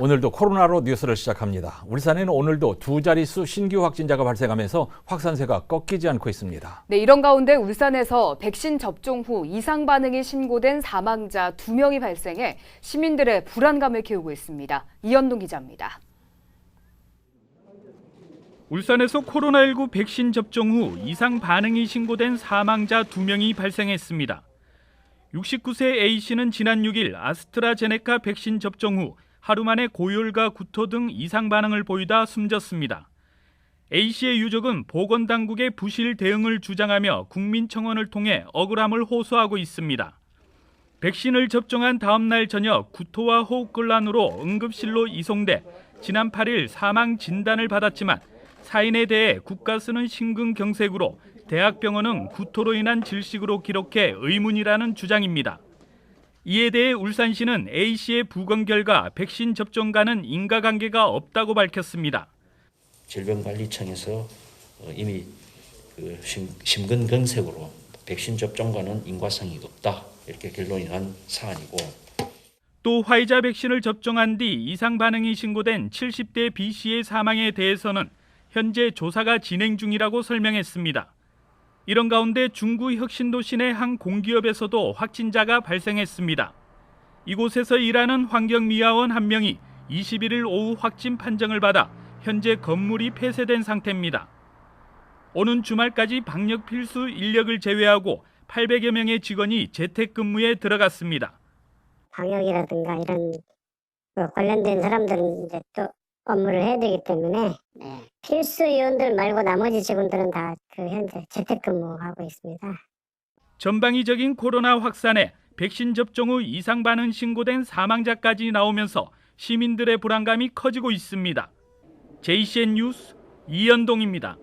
오늘도 코로나로 뉴스를 시작합니다. 울산에는 오늘도 두 자릿수 신규 확진자가 발생하면서 확산세가 꺾이지 않고 있습니다. 네, 이런 가운데 울산에서 백신 접종 후 이상 반응이 신고된 사망자 두명이 발생해 시민들의 불안감을 키우고 있습니다. 이현동 기자입니다. 울산에서 코로나19 백신 접종 후 이상 반응이 신고된 사망자 2명이 발생했습니다. 69세 A씨는 지난 6일 아스트라제네카 백신 접종 후 하루 만에 고열과 구토 등 이상 반응을 보이다 숨졌습니다. A씨의 유족은 보건당국의 부실 대응을 주장하며 국민청원을 통해 억울함을 호소하고 있습니다. 백신을 접종한 다음 날 저녁 구토와 호흡곤란으로 응급실로 이송돼 지난 8일 사망 진단을 받았지만 사인에 대해 국가 쓰는 심근경색으로 대학병원은 구토로 인한 질식으로 기록해 의문이라는 주장입니다. 이에 대해 울산시는 A씨의 부검 결과 백신 접종과는 인과관계가 없다고 밝혔습니다. 질병관리청에서 어, 이미 그 심- 심근경색으로 백신 접종과는 인과성이 없다 이렇게 결론이 난 사안이고 또 화이자 백신을 접종한 뒤 이상 반응이 신고된 70대 B 씨의 사망에 대해서는 현재 조사가 진행 중이라고 설명했습니다. 이런 가운데 중구 혁신도시 내 한 공기업에서도 확진자가 발생했습니다. 이곳에서 일하는 환경미화원 한 명이 21일 오후 확진 판정을 받아 현재 건물이 폐쇄된 상태입니다. 오는 주말까지 방역 필수 인력을 제외하고 800여 명의 직원이 재택근무에 들어갔습니다. 방역이라든가 이런 그 관련된 사람들은 이제 또 업무를 해야 되기 때문에 필수 요원들 말고 나머지 직원들은 다 그 현재 재택근무하고 있습니다. 전방위적인 코로나 확산에 백신 접종 후 이상 반응 신고된 사망자까지 나오면서 시민들의 불안감이 커지고 있습니다. JCN 뉴스 이연동입니다.